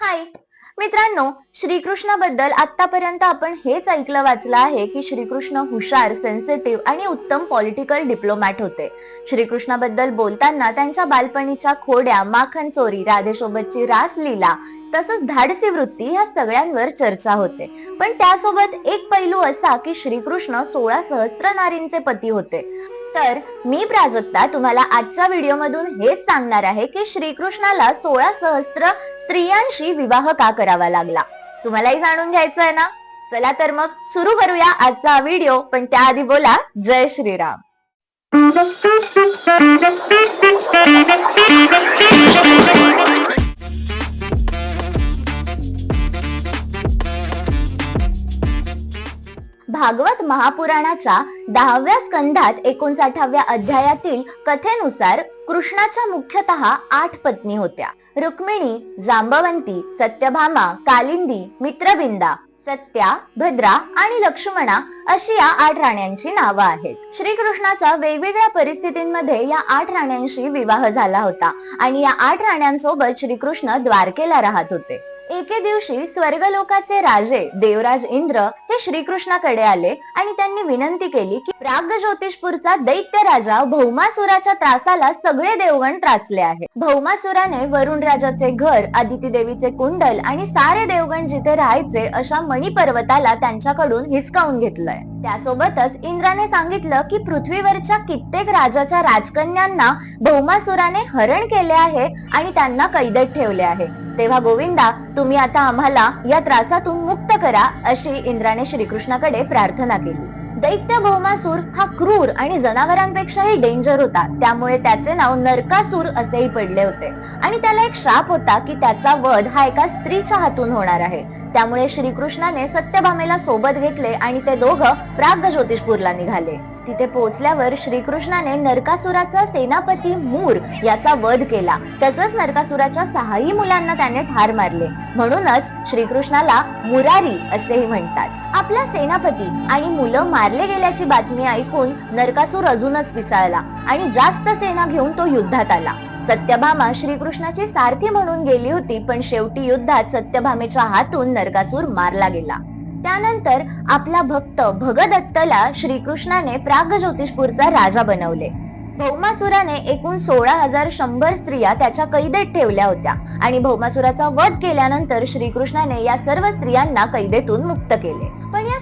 हाय मित्रांनो श्रीकृष्णाबद्दल आतापर्यंत आपण हेच ऐकलं वाचलं आहे की श्रीकृष्ण हुशार सेन्सिटिव्ह आणि उत्तम पॉलिटिकल डिप्लोमॅट होते. श्रीकृष्णाबद्दल बोलताना त्यांच्या बालपणीच्या खोड्या माखन चोरी राधेसोबतची रासलीला तसंच धाडसी वृत्ती ह्या सगळ्यांवर चर्चा होते. पण त्यासोबत एक पैलू असा की श्रीकृष्ण सोळा सहस्त्र नारींचे पती होते. तर मी प्राजक्ता तुम्हाला आजच्या व्हिडिओमधून हेच सांगणार आहे की श्रीकृष्णाला सोळा सहस्त्र स्त्रियांशी विवाह का करावा लागला? तुम्हालाही जाणून घ्यायचं आहे ना? चला तर मग सुरू करूया आजचा व्हिडिओ पण त्याआधी बोला जय श्रीराम. भागवत महापुराणाच्या दहाव्या स्कंधात एकोणसाठाव्या अध्यायातील कथेनुसार कृष्णाच्या मुख्यतः आठ पत्नी होत्या. रुक्मिणी जांबवंती सत्यभामा कालिंदी मित्रबिंदा सत्या भद्रा आणि लक्ष्मणा अशी या आठ राण्यांची नावं आहेत. श्रीकृष्णाचा वेगवेगळ्या परिस्थितींमध्ये या आठ राण्यांशी विवाह झाला होता आणि या आठ राण्यांसोबत श्रीकृष्ण द्वारकेला राहत होते. एके दिवशी स्वर्गलोकाचे राजे देवराज इंद्र हे श्रीकृष्णाकडे आले आणि त्यांनी विनंती केली की प्राग ज्योतिषपूरचा दैत्य राजा भौमासुराच्या त्रासाला सगळे देवगण त्रासले आहे भौमासुराने वरुण राजाचे घर आदिती देवीचे कुंडल आणि सारे देवगण जिथे राहायचे अशा मणिपर्वताला त्यांच्याकडून हिसकावून घेतलंय. त्यासोबतच इंद्राने सांगितलं की पृथ्वीवरच्या कित्येक राजाच्या राजकन्यांना भौमासुराने हरण केले आहे आणि त्यांना कैदेत ठेवले आहे. तेव्हा गोविंदा तुम्ही आता आम्हाला या त्रासातून मुक्त करा अशी इंद्राने श्रीकृष्णाकडे प्रार्थना केली. दैत्य भौमासूर हा क्रूर आणि जनावरांपेक्षाही डेंजर होता. त्यामुळे त्याचे नाव नरकासूर असेही पडले होते. आणि त्याला एक शाप होता की त्याचा वध हा एका स्त्रीच्या हातून होणार आहे. त्यामुळे श्रीकृष्णाने सत्यभामेला सोबत घेतले आणि ते दोघं प्राग ज्योतिषपूरला निघाले. तिथे पोहोचल्यावर श्रीकृष्णाने नरकासुराचा सेनापती मूर याचा वध केला. तसंच नरकासुराच्या सहाही मुलांना त्याने ठार मारले. म्हणूनच श्रीकृष्णाला मुरारी असेही म्हणतात. आपला सेनापती आणि मुलं मारले गेल्याची बातमी ऐकून नरकासूर अजूनच पिसाळला आणि जास्त सेना घेऊन तो युद्धात आला. सत्यभामा श्रीकृष्णाची सारथी म्हणून गेली होती पण शेवटी युद्धात सत्यभामेच्या हातून नरकासूर मारला गेला. त्यानंतर आपला भक्त भगदत्तला श्रीकृष्णाने प्राग ज्योतिषपूरचा राजा बनवले. भौमासुराने एकूण सोळा हजार शंभर स्त्रिया त्याच्या कैदेत ठेवल्या होत्या आणि भौमासुराचा वध केल्यानंतर श्रीकृष्णाने या सर्व स्त्रियांना कैदेतून मुक्त केले.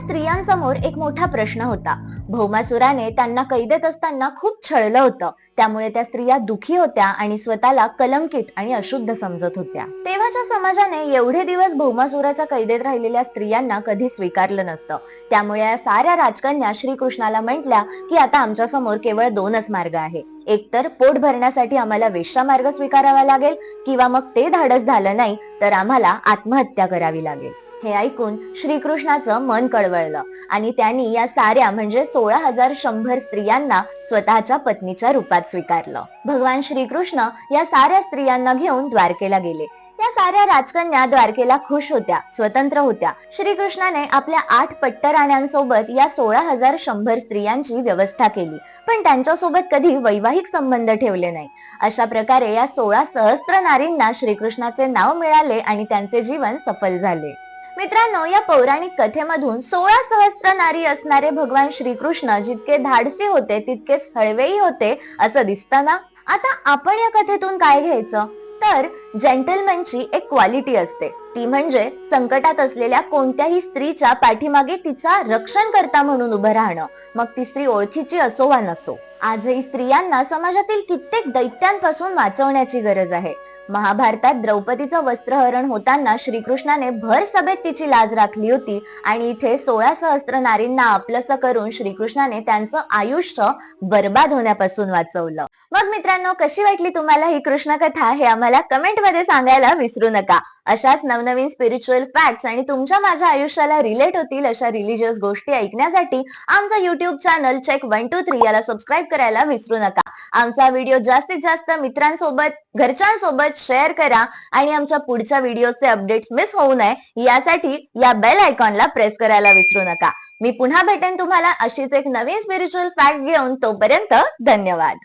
स्त्रियांसमोर एक मोठा प्रश्न होता. भौमासुराने त्यांना कैदेत असताना खूप छळलं होतं. त्यामुळे त्या स्त्रिया दुखी होत्या आणि स्वतःला कलंकित आणि अशुद्ध समजत होत्या. तेव्हाच्या समाजाने एवढे दिवस भौमासुराच्या कैदेत राहिलेल्या स्त्रियांना कधी स्वीकारलं नसतं. त्यामुळे या साऱ्या राजकन्या श्रीकृष्णाला म्हटल्या की आता आमच्यासमोर केवळ दोनच मार्ग आहे एकतर पोट भरण्यासाठी आम्हाला वेश्या मार्ग स्वीकारावा लागेल किंवा मग ते धाडस झालं नाही तर आम्हाला आत्महत्या करावी लागेल. हे ऐकून श्रीकृष्णाचं मन कळवळलं आणि त्यांनी या साऱ्या म्हणजे सोळा हजार शंभर स्त्रियांना स्वतःच्या पत्नीच्या रूपात स्वीकारलं. भगवान श्रीकृष्ण या साऱ्या स्त्रियांना घेऊन द्वारकेला गेले. या साऱ्या राजकन्या द्वारकेला खुश होत्या स्वतंत्र होत्या. श्रीकृष्णाने आपल्या आठ पट्टराण्यांसोबत या सोळा हजार शंभर स्त्रियांची व्यवस्था केली पण त्यांच्यासोबत कधी वैवाहिक संबंध ठेवले नाही. अशा प्रकारे या सोळा सहस्त्र नारींना श्रीकृष्णाचे नाव मिळाले आणि त्यांचे जीवन सफल झाले. मित्रांनो या पौराणिक कथेमधून सोळा सहस्त्र नारी असणारे भगवान श्रीकृष्ण जितके धाडसी होते तितकेच हळवेही होते असं दिसताना आता आपण या कथेतून काय घ्यायचं? तर जेंटलमॅनची एक क्वालिटी असते. ती म्हणजे संकटात असलेल्या कोणत्याही स्त्रीच्या पाठीमागे तिचा रक्षण करता म्हणून उभं राहणं. मग ती स्त्री ओळखीची असो वा नसो. आजही स्त्रियांना समाजातील कित्येक दैत्यांपासून वाचवण्याची गरज आहे. महाभारतात द्रौपदीचं वस्त्रहरण होताना श्रीकृष्णाने भर सभेत तिची लाज राखली होती आणि इथे सोळा सहस्त्र नारींना आपलंसं करून श्रीकृष्णाने त्यांचं आयुष्य बर्बाद होण्यापासून वाचवलं. मग मित्रांनो कशी वाटली तुम्हाला ही कृष्ण कथा हे आम्हाला कमेंटमध्ये सांगायला विसरू नका. अशाच नवनवीन स्पिरिच्युअल फॅक्ट्स आणि तुमच्या माझ्या आयुष्याला रिलेट होतील अशा रिलिजियस गोष्टी ऐकण्यासाठी आमचा YouTube channel check one two three याला सबस्क्राईब करायला विसरू नका. आमचा व्हिडिओ जास्तीत जास्त मित्रांसोबत घरच्यांसोबत शेअर करा आणि आमच्या पुढच्या व्हिडिओचे अपडेट्स मिस होऊ नये यासाठी या बेल आयकॉनला प्रेस करायला विसरू नका. मी पुन्हा भेटेन तुम्हाला अशीच एक नवीन स्पिरिच्युअल फॅक्ट घेऊन तोपर्यंत धन्यवाद.